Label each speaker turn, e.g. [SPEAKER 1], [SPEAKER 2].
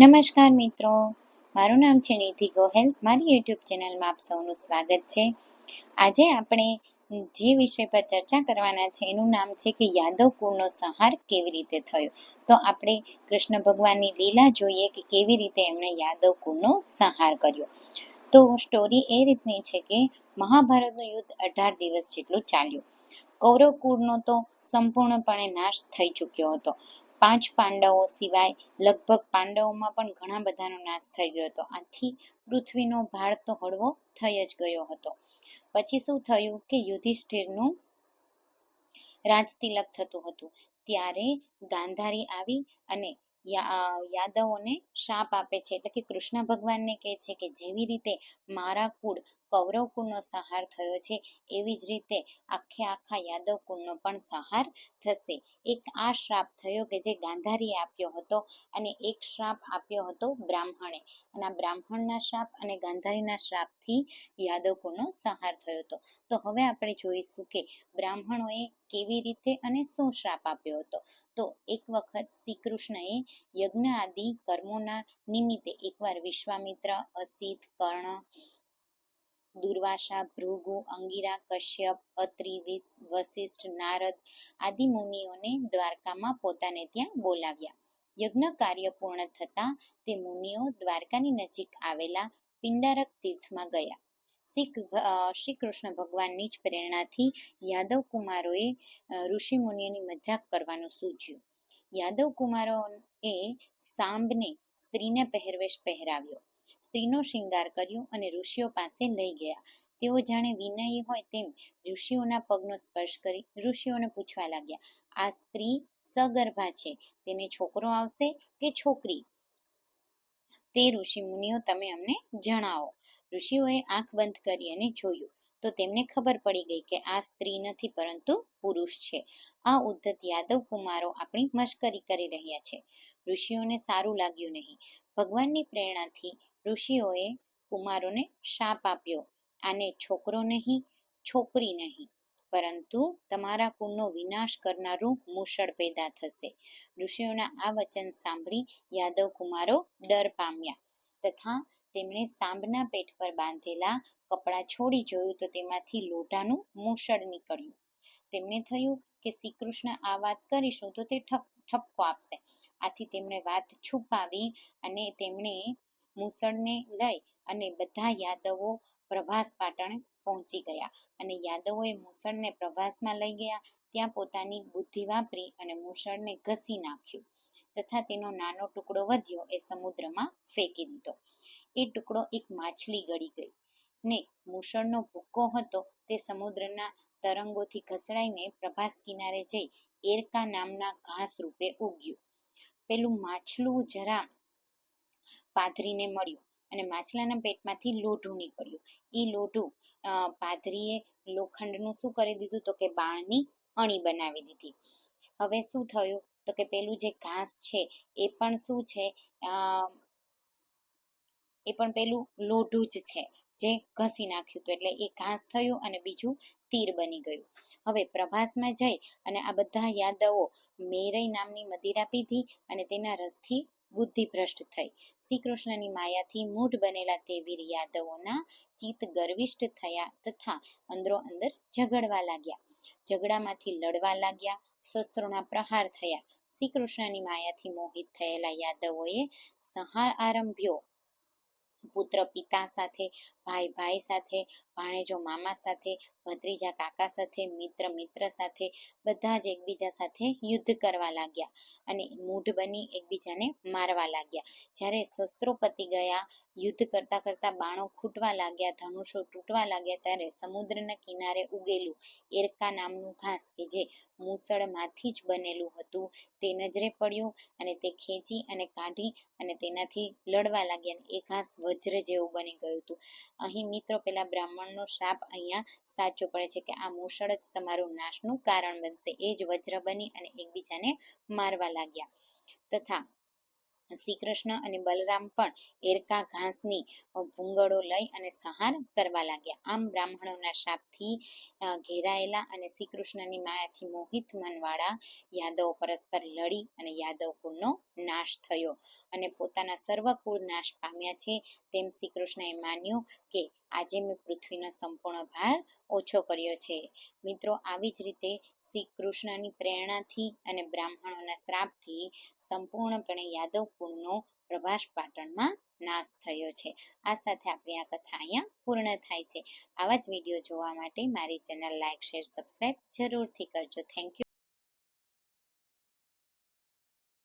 [SPEAKER 1] નમસ્કાર મિત્રો. મારું નામ છે નિધિ ગોહેલ. મારી યુટ્યુબ ચેનલમાં આપ સૌનું સ્વાગત છે. આજે આપણે જે વિષય પર ચર્ચા કરવાના છે, એનું નામ છે કે યાદવ કુળનો સંહાર કેવી રીતે થયો? તો આપણે કૃષ્ણ ભગવાનની લીલા જોઈએ કે કેવી રીતે એમણે યાદવ કુળનો સંહાર કર્યો? તો સ્ટોરી એ રીતની છે કે મહાભારતનું યુદ્ધ અઢાર દિવસ જેટલું ચાલ્યું. કૌરવ કુળનો તો સંપૂર્ણપણે નાશ થઈ ચૂક્યો હતો. પાંચ પાંડવો સિવાય લગભગ પાંડવોમાં પણ ઘણા બધાનો નાશ થઈ ગયો હતો. આથી પૃથ્વીનો ભાર તો હળવો થઈ જ ગયો હતો. પછી શું થયું કે યુધિષ્ઠિરનું રાજતિલક થતું હતું. ત્યારે ગાંધારી આવી અને યાદવોને શાપ આપે છે. એટલે કે કૃષ્ણ ભગવાનને કહે છે કે જેવી રીતે મારા કુળ કૌરવ કુળનો સંહાર થયો છે. એવી જ રીતે આખે આખા યાદવ કુળનો પણ સંહાર થશે. એક આ શ્રાપ થયો કે જે ગાંધારીએ આપ્યો હતો અને એક શ્રાપ આપ્યો હતો બ્રાહ્મણે. અને આ બ્રાહ્મણના શ્રાપ અને ગાંધારીના શ્રાપથી યાદવ કુળનો સંહાર થયો હતો. તો હવે આપણે જોઈશું કે બ્રાહ્મણોએ કેવી રીતે અને શું શ્રાપ આપ્યો હતો. તો એક વખત શ્રી કૃષ્ણએ યજ્ઞ આદિ કર્મોના નિમિત્તે એકવાર વિશ્વામિત્ર, અસિત, કર્ણ દુર્વાસા, ભૃગુ, અંગિરા, કશ્યપ, અત્રિ વશિષ્ઠ નારદ આદિ મુનિઓને દ્વારકામાં પોતાને ત્યાં બોલાવ્યા. યજ્ઞ કાર્ય પૂર્ણ થતાં તે મુનિઓ દ્વારકાની નજીક આવેલા પિંડારક તીર્થમાં ગયા. શ્રી કૃષ્ણ ભગવાનની જ પ્રેરણાથી યાદવ કુમારોએ ઋષિ મુનિઓની મજાક કરવાનું સૂચ્યું યાદવ કુમારોએ સાંભને સ્ત્રીને પહેરવેશ પહેરાવ્યો. સ્ત્રીનો શિંગાર કર્યો અને ઋષિઓ પાસે લઈ ગયા. તેઓ જાણે વિનયી હોય તેમ ઋષિઓના પગનો સ્પર્શ કરી ઋષિઓને પૂછવા લાગ્યા, આ સ્ત્રી સગર્ભા છે, તેને છોકરો આવશે કે છોકરી? તે ઋષિ મુનિઓ તમે અમને જણાવો. ઋષિઓએ આંખ બંધ કરી અને જોયું તો તેમને ખબર પડી ગઈ કે આ સ્ત્રી નથી, પરંતુ પુરુષ છે. આ ઉદ્ધત યાદવ કુમારો આપણી મશ્કરી કરી રહ્યા છે. ઋષિઓને સારું લાગ્યું નહીં. ભગવાનની પ્રેરણાથી ઋષિઓએ કુમારોને શાપ આપ્યો. આને છોકરો નહીં, છોકરી નહીં. પરંતુ તમારા કુળનો વિનાશ કરનારું મૂષળ પેદા થશે. ઋષિઓના આ વચન સાંભળી યાદવ કુમારો ડર પામ્યા તથા તેમણે સાંભના પેટ પર બાંધેલા કપડાં છોડી જોયું તો તેમાંથી લોઢાનું મૂષળ નીકળ્યું. તેમને થયું કે શ્રી કૃષ્ણ આ વાત કરીશું તો તે ઠપકો આપશે. આથી તેમણે વાત છુપાવી અને તેમણે મૂસળને લઈ અને બધા યાદવો પ્રભાસ પાટણ પહોંચી ગયા અને યાદવોએ મૂસળને પ્રભાસમાં લઈ ગયા. ત્યાં પોતાની બુદ્ધિ વાપરી અને મૂસળને ઘસી નાખ્યું તથા તેનો નાનો ટુકડો વધ્યો એ સમુદ્રમાં ફેંકી દીધો. એ ટુકડો એક માછલી ગળી ગઈ. ને મૂષણનો ભૂક્કો હતો તે સમુદ્રના તરંગોથી ઘસડાઈને પ્રભાસ કિનારે જઈ એરકા નામના ઘાસ રૂપે ઉગ્યું. પેલું માછલું જરા પાથરીને મળ્યું અને માછલાના પેટમાંથી લોઢું નીકળ્યું. એ લોઢું પાથરીએ લોખંડનું શું કરી દીધું તો કે બાણની અણી બનાવી દીધી. હવે શું થયું તો કે પેલું જે ઘાસ છે એ પણ શું છે? એ પણ પેલું લોઢું જ છે, જે ઘસી નાખ્યું હતું. એટલે એ ઘાસ થયું અને બીજું તીર બની ગયું. હવે પ્રભાસમાં જઈ અને આ બધા યાદવો મેરઈ નામની મદિરા પીધી અને તેના રસથી બુદ્ધિભ્રષ્ટ થઈ. શ્રી કૃષ્ણની માયાથી મૂઢ બનેલા તે વીર યાદવોના ચિત્ત ગર્વિષ્ઠ થયા તથા અંદરો અંદર ઝઘડવા લાગ્યા. ઝઘડામાંથી લડવા લાગ્યા, શસ્ત્રોના પ્રહાર થયા. શ્રી કૃષ્ણની માયાથી મોહિત થયેલા યાદવોએ સંહાર આરંભ્યો. પુત્ર પિતા સાથે, ભાઈ ભાઈ સાથે ભાણેજો મામા સાથે, ભત્રીજા કાકા સાથે, મિત્ર મિત્ર સાથે બધા જ એકબીજા સાથે યુદ્ધ કરવા લાગ્યા અને મૂઢ બની એકબીજાને મારવા લાગ્યા. જ્યારે શસ્ત્રો પતી ગયા, યુદ્ધ કરતા કરતા બાણો ખૂટવા લાગ્યા, ધનુષો તૂટવા લાગ્યા, ત્યારે સમુદ્રના કિનારે ઉગેલું એરકા નામનું ઘાસ કે જે મૂસળમાંથી જ બનેલું હતું, તે નજરે પડ્યું અને તે ખેંચી અને કાઢી અને તેનાથી લડવા લાગ્યા એ ઘાસ વજ્ર જેવું બની ગયું હતું. અહીં મિત્રો, પેલા બ્રાહ્મણનો શ્રાપ અહીંયા સાચો પડે છે કે આ મૂષળ જ તમારું નાશનું કારણ બનશે. એ જ વજ્ર બની અને એકબીજાને મારવા લાગ્યા. તથા શ્રી કૃષ્ણ અને બલરામ પણ એરકા ઘાસની ભૂંગળો લઈ અને સંહાર કરવા લાગ્યા. આમ બ્રાહ્મણોના શાપથી ઘેરાયેલા અને શ્રી કૃષ્ણની માયાથી મોહિત મનવાળા યાદવો પરસ્પર લડી અને યાદવ કુળનો નાશ થયો અને પોતાના સર્વ કુળ નાશ પામ્યા છે. તેમ શ્રી કૃષ્ણએ માન્યું કે આજે મેં પૃથ્વીનો સંપૂર્ણ ભાર ઓછો કર્યો છે. મિત્રો, આવી જ રીતે શ્રી કૃષ્ણની પ્રેરણાથી અને બ્રાહ્મણોના શ્રાપથી સંપૂર્ણપણે યાદવ કુળનો પ્રભાસ પાટણમાં નાશ થયો છે. આ સાથે આપણી આ કથા અહીંયા પૂર્ણ થાય છે. આવા જ વીડિયો જોવા માટે મારી ચેનલ લાઇક શેર સબસ્ક્રાઈબ જરૂરથી કરજો. Thank you